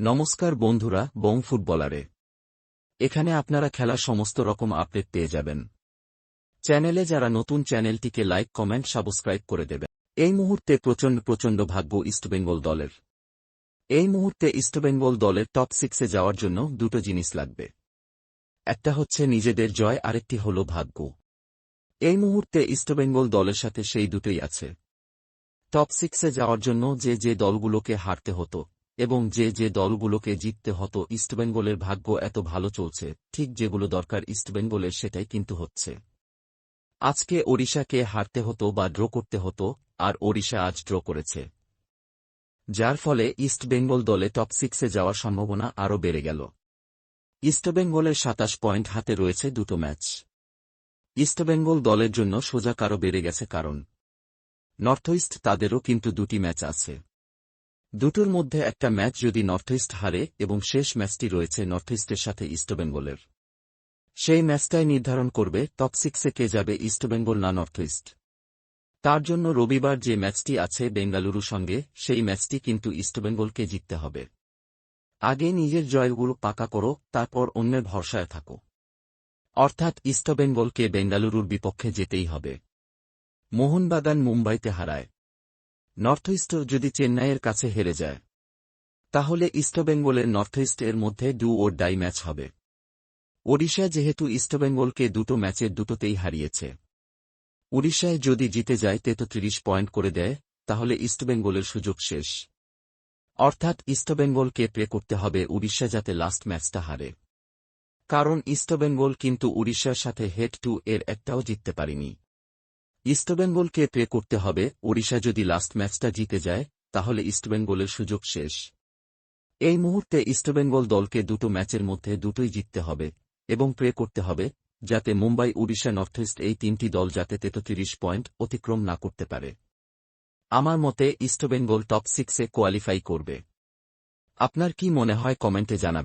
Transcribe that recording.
নমস্কার বন্ধুরা বং ফুটবলারে। এখানে আপনারা খেলা সমস্ত রকম আপডেট পেয়ে যাবেন। চ্যানেলে যারা নতুন, চ্যানেলটিকে লাইক, কমেন্ট, সাবস্ক্রাইব করে দেবেন। এই মুহূর্তে প্রচণ্ড প্রচণ্ড ভাগ্য ইস্টবেঙ্গল দলের। এই মুহূর্তে ইস্টবেঙ্গল দলের টপ সিক্সে যাওয়ার জন্য দুটো জিনিস লাগবে। একটা হচ্ছে নিজেদের জয়, আরেকটি হল ভাগ্য। এই মুহূর্তে ইস্টবেঙ্গল দলের সাথে সেই দুটোই আছে। টপ সিক্সে যাওয়ার জন্য যে যে দলগুলোকে হারতে হতো এবং যে যে দলগুলোকে জিততে হতো ইস্টবেঙ্গলের ভাগ্য এত ভালো চলছে, ঠিক যেগুলো দরকার ইস্টবেঙ্গলের সেটাই কিন্তু হচ্ছে। আজকে ওড়িশাকে হারতে হতো বা ড্র করতে হতো, আর ওড়িশা আজ ড্র করেছে। যার ফলে ইস্টবেঙ্গল দলে টপ সিক্সে যাওয়ার সম্ভাবনা আরও বেড়ে গেল। ইস্টবেঙ্গলের সাতাশ পয়েন্ট হাতে রয়েছে দুটো ম্যাচ। ইস্টবেঙ্গল দলের জন্য সোজা কারও বেড়ে গেছে কারণ। নর্থ ইস্ট তাদেরও কিন্তু দুটি ম্যাচ আছে। দুটোর মধ্যে একটা ম্যাচ যদি নর্থ ইস্ট হারে এবং শেষ ম্যাচটি রয়েছে নর্থ ইস্টের সাথে ইস্টবেঙ্গলের সেই ম্যাচটাই নির্ধারণ করবে টপ সিক্সে কে যাবে ইস্টবেঙ্গল না নর্থ ইস্ট তার জন্য রবিবার যে ম্যাচটি আছে বেঙ্গালুরু সঙ্গে, সেই ম্যাচটি কিন্তু ইস্টবেঙ্গলকে জিততে হবে। আগে নিজের জয়গুলো পাকা করো, তারপর অন্যের ভরসায় থাকো। অর্থাৎ ইস্টবেঙ্গলকে বেঙ্গালুরুর বিপক্ষে যেতেই হবে। মোহনবাগান মুম্বাইতে হারায়। নর্থ ইস্ট যদি চেন্নাইয়ের কাছে হেরে যায়, তাহলে ইস্টবেঙ্গলের নর্থ ইস্ট এর মধ্যে ডু ও ডাই ম্যাচ হবে। ওড়িশা যেহেতু ইস্টবেঙ্গলকে দুটো ম্যাচের দুটোতেই হারিয়েছে। উড়িষ্যায় যদি জিতে যায় তে তো ত্রিশ পয়েন্ট করে দেয়, তাহলে ইস্টবেঙ্গলের সুযোগ শেষ। অর্থাৎ ইস্টবেঙ্গলকে প্রে করতে হবে উড়িষ্যা যাতে লাস্ট ম্যাচটা হারে। কারণ ইস্টবেঙ্গল কিন্তু উড়িষ্যার সাথে হেড টু এর একটাও জিততে পারেনি। ইস্টবেঙ্গলকে প্রে করতে হবে। ওড়িশা যদি লাস্ট ম্যাচটা জিতে যায়, তাহলে ইস্টবেঙ্গলের সুযোগ শেষ। এই মুহূর্তে ইস্টবেঙ্গল দলকে দুটো ম্যাচের মধ্যে দুটোই জিততে হবে এবং প্রে করতে হবে, যাতে মুম্বাই, উড়িষ্যা নর্থ ইস্ট এই তিনটি দল যাতে তেতত্রিশ পয়েন্ট অতিক্রম না করতে পারে। আমার মতে ইস্টবেঙ্গল টপ সিক্সে কোয়ালিফাই করবে। আপনার কি মনে হয় কমেন্টে জানাবে